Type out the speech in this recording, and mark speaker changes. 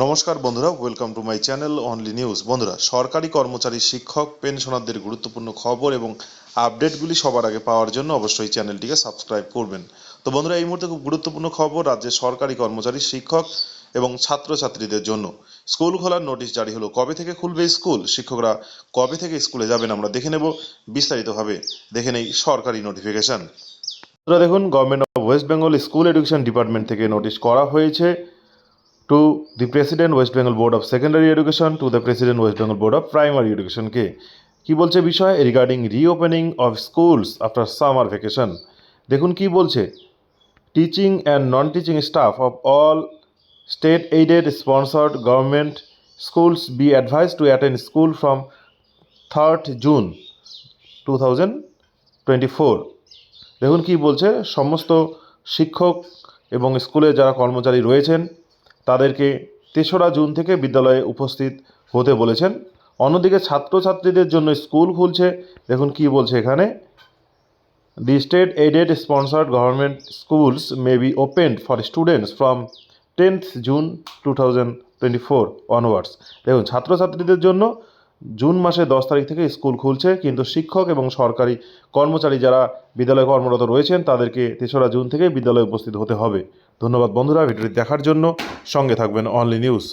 Speaker 1: নমস্কার বন্ধুরা welcome to my channel only news বন্ধুরা, সরকারি কর্মচারী, শিক্ষক, পেনশনারদের গুরুত্বপূর্ণ খবর এবং আপডেটগুলি সবার আগে পাওয়ার জন্য অবশ্যই চ্যানেলটিকে সাবস্ক্রাইব করবেন। তো বন্ধুরা, এই মুহূর্তে খুব গুরুত্বপূর্ণ খবর রাজ্যের সরকারি কর্মচারী, শিক্ষক এবং ছাত্রছাত্রীদের জন্য। স্কুল খোলার নোটিশ জারি হলো কবে থেকে খুলবে স্কুল? শিক্ষকরা কবে থেকে স্কুলে যাবেন আমরা দেখে নেব বিস্তারিতভাবে। দেখে নেই সরকারি নোটিফিকেশন দেখুন government of West Bengal school education department থেকে নোটিশ করা হয়েছে। To the president West Bengal board of secondary education to the president West Bengal board of primary এডুকেশনকে কি। বলছে বিষয়? Regarding reopening of schools after summer vacation দেখুন কি বলছে। Teaching and non teaching staff of all state aided sponsored government schools be advise to attend school from third June two thousand twenty four দেখুন কি বলছে। সমস্ত শিক্ষক এবং স্কুলে যারা কর্মচারী রয়েছেন তাদেরকে তেসরা জুন থেকে বিদ্যালয়ে উপস্থিত হতে বলেছেন। অন্যদিকে ছাত্রছাত্রীদের জন্য স্কুল খুলছে। দেখুন কি বলছে এখানে। The state aided sponsored government schools may be opened for students from tenth June two thousand twenty four onwards. দেখুন, ছাত্রছাত্রীদের জন্য জুন মাসের দশ তারিখ থেকে স্কুল খুলছে, কিন্তু শিক্ষক এবং সরকারি কর্মচারী যারা বিদ্যালয়ে কর্মরত রয়েছেন, তাদেরকে তেসরা জুন থেকে বিদ্যালয়ে উপস্থিত হতে হবে। ধন্যবাদ বন্ধুরা, ভিডিওটি দেখার জন্য সঙ্গে থাকবেন অনলি নিউজ।